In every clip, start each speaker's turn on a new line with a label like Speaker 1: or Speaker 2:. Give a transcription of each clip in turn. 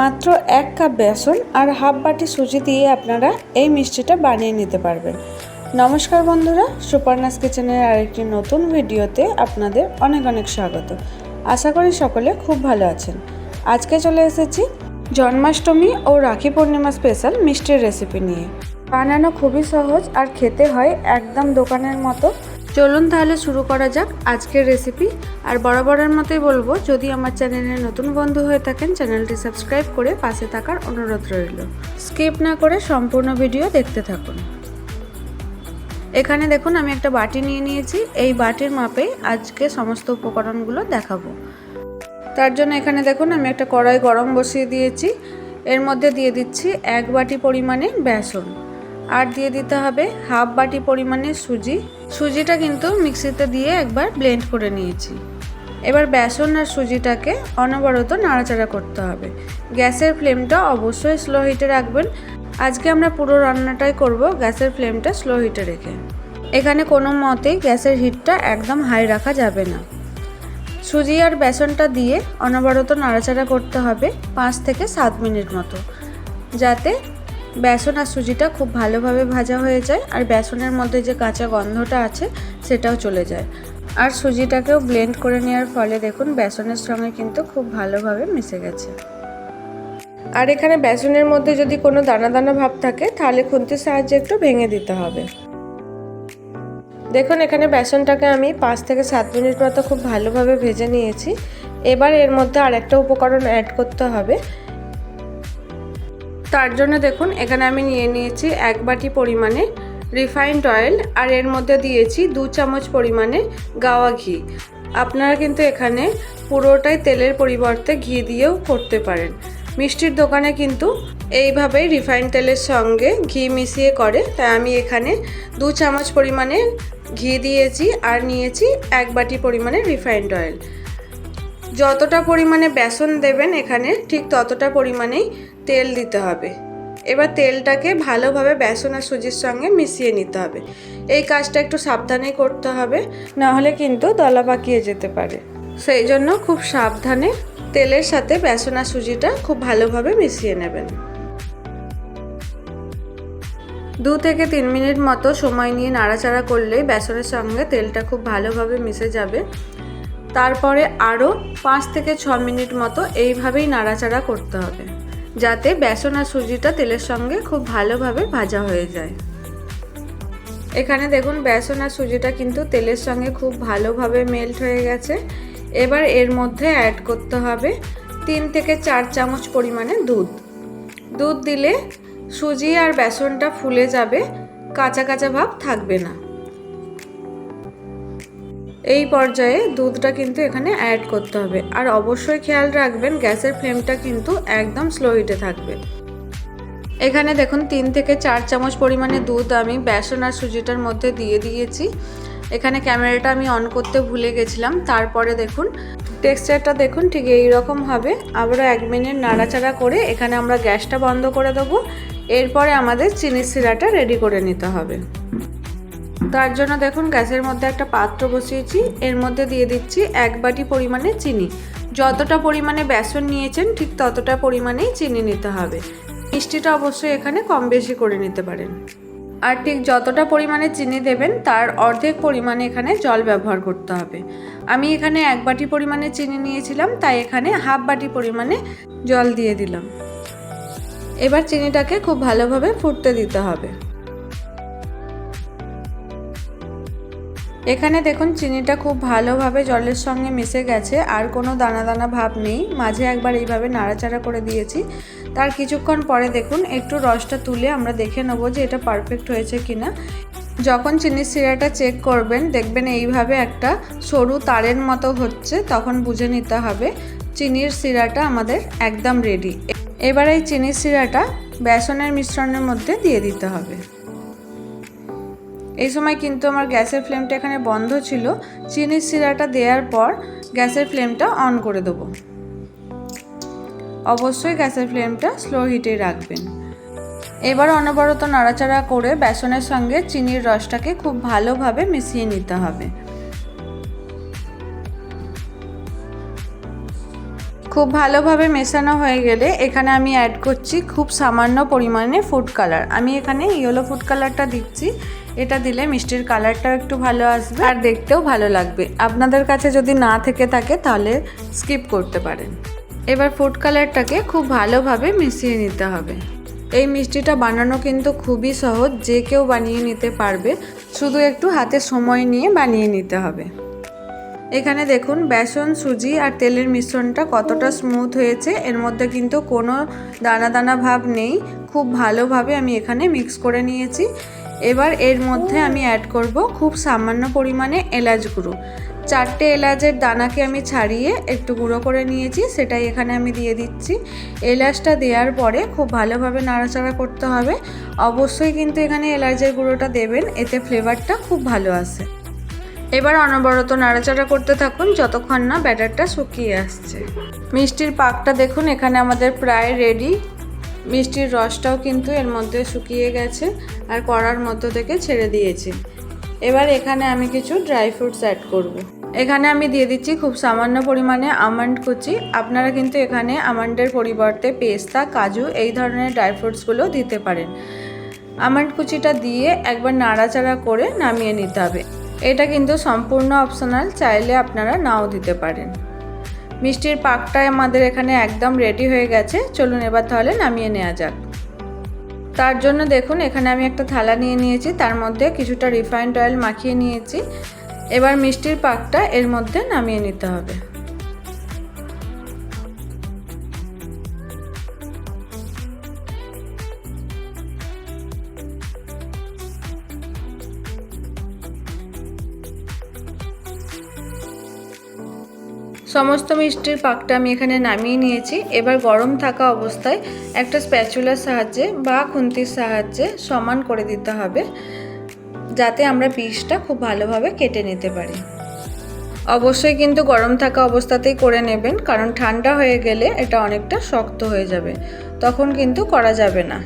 Speaker 1: মাত্র এক কাপ বেসন আর হাফ বাটি সুজি দিয়ে আপনারা এই মিষ্টিটা বানিয়ে নিতে পারবেন। নমস্কার বন্ধুরা সুপারনাস কিচেনের আরেকটি নতুন ভিডিওতে আপনাদের অনেক অনেক স্বাগত। আশা করি সকলে খুব ভালো আছেন। আজকে চলে এসেছি জন্মাষ্টমী ও রাখি পূর্ণিমা স্পেশাল মিষ্টির রেসিপি নিয়ে। বানানো খুবই সহজ আর খেতে হয় একদম দোকানের মতো। চলুন তাহলে শুরু করা যাক আজকের রেসিপি আর বরাবরের মতোই বলব, যদি আমার চ্যানেলে নতুন বন্ধু হয়ে থাকেন চ্যানেলটি সাবস্ক্রাইব করে পাশে থাকার অনুরোধ রইল। স্কিপ না করে সম্পূর্ণ ভিডিও দেখতে থাকুন। এখানে দেখুন, আমি একটা বাটি নিয়ে নিয়েছি। এই বাটির মাপে আজকে সমস্ত উপকরণগুলো দেখাবো। তার জন্য এখানে দেখুন, আমি একটা কড়াই গরম বসিয়ে দিয়েছি। এর মধ্যে দিয়ে দিচ্ছি এক বাটি পরিমাণে বেসন। আর দিয়ে দিতে হবে হাফ বাটি পরিমাণে সুজি। সুজিটা কিন্তু মিক্সিতে দিয়ে একবার ব্লেন্ড করে নিয়েছি। এবার বেসন আর সুজিটাকে অনবরত নাড়াচাড়া করতে হবে। গ্যাসের ফ্লেমটা অবশ্যই স্লো হিটে রাখবেন। আজকে আমরা পুরো রান্নাটাই করব গ্যাসের ফ্লেমটা স্লো হিটে রেখে। এখানে কোনো মতেই গ্যাসের হিটটা একদম হাই রাখা যাবে না। সুজি আর বেসনটা দিয়ে অনবরত নাড়াচাড়া করতে হবে পাঁচ থেকে সাত মিনিট মতো। যাতে বেসন আর সুজিটা খুব ভালোভাবে ভাজা হয়ে যায় আর বেসনের মধ্যে যে কাঁচা গন্ধটা আছে সেটাও চলে যায়। আর সুজিটাকেও ব্লেন্ড করে নেওয়ার ফলে দেখুন বেসনের সঙ্গে কিন্তু খুব ভালোভাবে মিশে গেছে। আর এখানে বেসনের মধ্যে যদি কোনো দানা দানা ভাব থাকে, তাহলে খুন্তির সাহায্যে একটু ভেঙে দিতে হবে। দেখুন এখানে বেসনটাকে আমি পাঁচ থেকে সাত মিনিট মতো খুব ভালোভাবে ভেজে নিয়েছি। এবার এর মধ্যে আরেকটা উপকরণ অ্যাড করতে হবে। তার জন্য দেখুন, এখানে আমি নিয়ে নিয়েছি এক বাটি পরিমাণে রিফাইন্ড অয়েল আর এর মধ্যে দিয়েছি দু চামচ পরিমাণে গাওয়া ঘি। আপনারা কিন্তু এখানে পুরোটাই তেলের পরিবর্তে ঘি দিয়েও করতে পারেন। মিষ্টির দোকানে কিন্তু এইভাবেই রিফাইন্ড তেলের সঙ্গে ঘি মিশিয়ে করে, তাই আমি এখানে দু চামচ পরিমাণে ঘি দিয়েছি আর নিয়েছি এক বাটি পরিমাণে রিফাইন্ড অয়েল যতটা পরিমাণে বেসন দেবেন এখানে ঠিক ততটা পরিমাণেই তেল দিতে হবে। এবার তেলটাকে ভালোভাবে বেসন আর সুজির সঙ্গে মিশিয়ে নিতে হবে। এই কাজটা একটু সাবধানেই করতে হবে নাহলে কিন্তু দলা পাকিয়ে যেতে পারে। সেই জন্য খুব সাবধানে তেলের সাথে বেসন আর সুজিটা খুব ভালোভাবে মিশিয়ে নেবেন। দু থেকে তিন মিনিট মতো সময় নিয়ে নাড়াচাড়া করলেই বেসনের সঙ্গে তেলটা খুব ভালোভাবে মিশে যাবে। তারপরে আরও পাঁচ থেকে ছ মিনিট মতো এইভাবেই নাড়াচাড়া করতে হবে। যাতে বেসন আর সুজিটা তেলের সঙ্গে খুব ভালোভাবে ভাজা হয়ে যায়। এখানে দেখুন, বেসন আর সুজিটা কিন্তু তেলের সঙ্গে খুব ভালোভাবে মেল্ট হয়ে গেছে। এবার এর মধ্যে অ্যাড করতে হবে তিন থেকে চার চামচ পরিমাণে দুধ। দুধ দিলে সুজি আর বেসনটা ফুলে যাবে, কাঁচা কাঁচা ভাব থাকবে না। এই পর্যায়ে দুধটা কিন্তু এখানে অ্যাড করতে হবে। আর অবশ্যই খেয়াল রাখবেন, গ্যাসের ফ্লেমটা কিন্তু একদম স্লো হিটে থাকবে। এখানে দেখুন, তিন থেকে চার চামচ পরিমাণে দুধ আমি বেসন আর সুজিটার মধ্যে দিয়ে দিয়েছি। এখানে ক্যামেরাটা আমি অন করতে ভুলে গেছিলাম। তারপরে দেখুন টেক্সচারটা দেখুন, ঠিক এই রকম হবে। আবারও এক মিনিট নাড়াচাড়া করে এখানে আমরা গ্যাসটা বন্ধ করে দেবো। এরপরে আমাদের চিনির সিরাটা রেডি করে নিতে হবে। তার জন্য দেখুন গ্যাসের মধ্যে একটা পাত্র বসিয়েছি। এর মধ্যে দিয়ে দিচ্ছি এক বাটি পরিমাণে চিনি। যতটা পরিমাণে বেসন নিয়েছেন, ঠিক ততটা পরিমাণেই চিনি নিতে হবে। মিষ্টিটা অবশ্যই এখানে কম বেশি করে নিতে পারেন। আর ঠিক যতটা পরিমাণে চিনি দেবেন, তার অর্ধেক পরিমাণে এখানে জল ব্যবহার করতে হবে। আমি এখানে এক বাটি পরিমাণে চিনি নিয়েছিলাম, তাই এখানে হাফ বাটি পরিমাণে জল দিয়ে দিলাম। এবার চিনিটাকে খুব ভালোভাবে ফুটতে দিতে হবে। এখানে দেখুন, চিনিটা খুব ভালোভাবে জলের সঙ্গে মিশে গেছে, আর কোনো দানা দানা ভাব নেই। মাঝে একবার এইভাবে নাড়াচাড়া করে দিয়েছি। তার কিছুক্ষণ পরে দেখুন, একটু রসটা তুলে আমরা দেখে নেব যে এটা পারফেক্ট হয়েছে কিনা। যখন চিনির সিরাটা চেক করবেন, দেখবেন এইভাবে একটা সরু তারের মতো হচ্ছে, তখন বুঝে নিতে হবে চিনির সিরাটা আমাদের একদম রেডি এবার এই চিনির সিরাটা বেসনের মিশ্রণের মধ্যে দিয়ে দিতে হবে। এই সময় কিন্তু আমার গ্যাসের ফ্লেমটা এখানে বন্ধ ছিল। চিনির সিরাটা দেওয়ার পর গ্যাসের ফ্লেমটা অন করে দেবো। অবশ্যই গ্যাসের ফ্লেমটা স্লো হিটে রাখবেন। এবার অনবরত নাড়াচাড়া করে বেসনের সঙ্গে চিনির রসটাকে খুব ভালোভাবে মিশিয়ে নিতে হবে। খুব ভালোভাবে মেশানো হয়ে গেলে এখানে আমি অ্যাড করছি খুব সামান্য পরিমাণে ফুড কালার আমি এখানে ইয়েলো ফুড কালারটা দিচ্ছি। এটা দিলে মিষ্টির কালারটাও একটু ভালো আসবে আর দেখতেও ভালো লাগবে। আপনাদের কাছে যদি না থেকে থাকে তাহলে স্কিপ করতে পারেন। এবার ফুড কালারটাকে খুব ভালোভাবে মিশিয়ে নিতে হবে। এই মিষ্টিটা বানানো কিন্তু খুবই সহজ। যে কেউ বানিয়ে নিতে পারবে। শুধু একটু হাতে সময় নিয়ে বানিয়ে নিতে হবে। এখানে দেখুন, বেসন, সুজি আর তেলের মিশ্রণটা কতটা স্মুথ হয়েছে। এর মধ্যে কিন্তু কোনো দানা দানা ভাব নেই। খুব ভালোভাবে আমি এখানে মিক্স করে নিয়েছি। এবার এর মধ্যে আমি অ্যাড করব খুব সামান্য পরিমাণে এলাচ গুঁড়ো। চারটে এলাচের দানাকে আমি ছাড়িয়ে একটু গুঁড়ো করে নিয়েছি, সেটাই এখানে আমি দিয়ে দিচ্ছি। এলাচটা দেওয়ার পরে খুব ভালোভাবে নাড়াচাড়া করতে হবে। অবশ্যই কিন্তু এখানে এলাচের গুঁড়োটা দেবেন, এতে ফ্লেভারটা খুব ভালো আসে। এবার অনবরত নাড়াচাড়া করতে থাকুন যতক্ষণ না ব্যাটারটা শুকিয়ে আসছে। মিষ্টির পাকটা দেখুন, এখানে আমাদের প্রায় রেডি মিষ্টির রসটাও কিন্তু এর মধ্যে শুকিয়ে গেছে আর কড়ার মধ্য থেকে ছেড়ে দিয়েছি। এবার এখানে আমি কিছু ড্রাই ফ্রুটস অ্যাড করব। এখানে আমি দিয়ে দিচ্ছি খুব সামান্য পরিমাণে আমন্ড কুচি। আপনারা কিন্তু এখানে আমন্ডের পরিবর্তে পেস্তা, কাজু এই ধরনের ড্রাই ফ্রুটসগুলো দিতে পারেন। আমন্ড কুচিটা দিয়ে একবার নাড়াচাড়া করে নামিয়ে নিতে হবে। এটা কিন্তু সম্পূর্ণ অপশনাল চাইলে আপনারা নাও দিতে পারেন। মিষ্টির পাকটা আমাদের এখানে একদম রেডি হয়ে গেছে। চলুন এবার তাহলে নামিয়ে নেওয়া যাক। তার জন্য দেখুন, এখানে আমি একটা থালা নিয়ে নিয়েছি, তার মধ্যে কিছুটা রিফাইন্ড অয়েল মাখিয়ে নিয়েছি। এবার মিষ্টির পাকটা এর মধ্যে নামিয়ে নিতে হবে। সমস্ত মিষ্টির পাকটা আমি এখানে নামিয়ে নিয়েছি। এবার গরম থাকা অবস্থায় একটা স্প্যাচুলার সাহায্যে বা খুন্তির সাহায্যে সমান করে দিতে হবে, যাতে আমরা পিসটা খুব ভালোভাবে কেটে নিতে পারি। অবশ্যই কিন্তু গরম থাকা অবস্থাতেই করে নেবেন, কারণ ঠান্ডা হয়ে গেলে এটা অনেকটা শক্ত হয়ে যাবে। তখন কিন্তু করা যাবে না।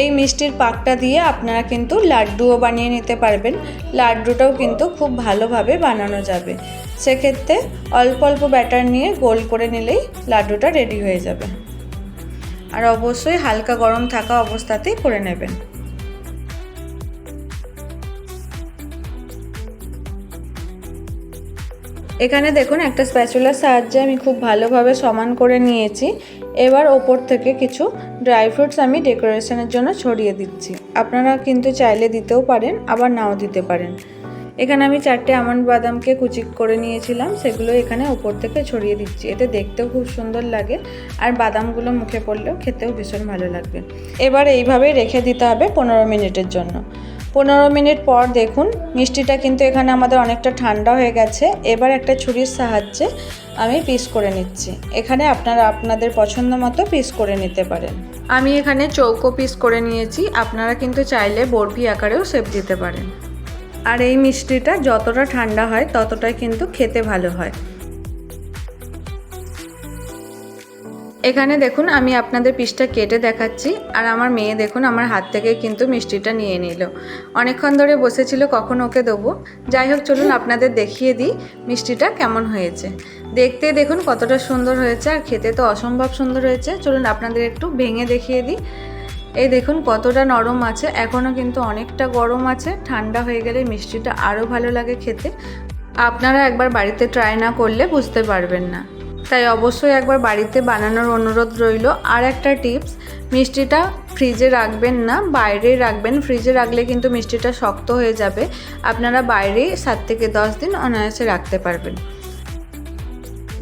Speaker 1: এই মিষ্টির পাকটা দিয়ে আপনারা কিন্তু লাড্ডুও বানিয়ে নিতে পারবেন। লাড্ডুটাও কিন্তু খুব ভালোভাবে বানানো যাবে। সেক্ষেত্রে অল্প অল্প ব্যাটার নিয়ে গোল করে নিলেই লাড্ডুটা রেডি হয়ে যাবে। আর অবশ্যই হালকা গরম থাকা অবস্থাতেই করে নেবেন। এখানে দেখুন, একটা স্প্যাচুলার সাহায্যে আমি খুব ভালোভাবে সমান করে নিয়েছি। এবার ওপর থেকে কিছু ড্রাই ফ্রুটস আমি ডেকোরেশনের জন্য ছড়িয়ে দিচ্ছি। আপনারা কিন্তু চাইলে দিতেও পারেন, আবার নাও দিতে পারেন। এখানে আমি চারটে আমন্ড বাদামকে কুচি করে নিয়েছিলাম, সেগুলো এখানে ওপর থেকে ছড়িয়ে দিচ্ছি। এতে দেখতেও খুব সুন্দর লাগে, আর বাদামগুলো মুখে পড়লেও খেতেও ভীষণ ভালো লাগবে। এবার এইভাবেই রেখে দিতে হবে পনেরো মিনিটের জন্য। পনেরো মিনিট পর দেখুন, মিষ্টিটা কিন্তু এখানে আমাদের অনেকটা ঠান্ডা হয়ে গেছে। এবার একটা ছুরির সাহায্যে আমি পিস করে নিচ্ছি। এখানে আপনারা আপনাদের পছন্দ মতো পিস করে নিতে পারেন। আমি এখানে চৌকো পিস করে নিয়েছি। আপনারা কিন্তু চাইলে বরফি আকারেও সেপ দিতে পারেন। আর এই মিষ্টিটা যতটা ঠান্ডা হয়, ততটাই কিন্তু খেতে ভালো হয়। এখানে দেখুন, আমি আপনাদের পিসটা কেটে দেখাচ্ছি। আর আমার মেয়ে দেখুন, আমার হাত থেকে কিন্তু মিষ্টিটা নিয়ে নিল। অনেকক্ষণ ধরে বসেছিল, কখন ওকে দেবো? যাই হোক, চলুন আপনাদের দেখিয়ে দিই মিষ্টিটা কেমন হয়েছে। দেখতে দেখুন, কতটা সুন্দর হয়েছে, আর খেতে তো অসম্ভব সুন্দর হয়েছে। চলুন আপনাদের একটু ভেঙে দেখিয়ে দিই। এই দেখুন, কতটা নরম আছে। এখনও কিন্তু অনেকটা গরম আছে। ঠান্ডা হয়ে গেলে মিষ্টিটা আরও ভালো লাগে খেতে। আপনারা একবার বাড়িতে ট্রাই না করলে বুঝতে পারবেন না। তাই অবশ্যই একবার বাড়িতে বানানোর অনুরোধ রইল। আর একটা টিপস, মিষ্টিটা ফ্রিজে রাখবেন না, বাইরে রাখবেন। ফ্রিজে রাখলে কিন্তু মিষ্টিটা শক্ত হয়ে যাবে। আপনারা বাইরেই সাত থেকে দশ দিন অনায়াসে রাখতে পারবেন।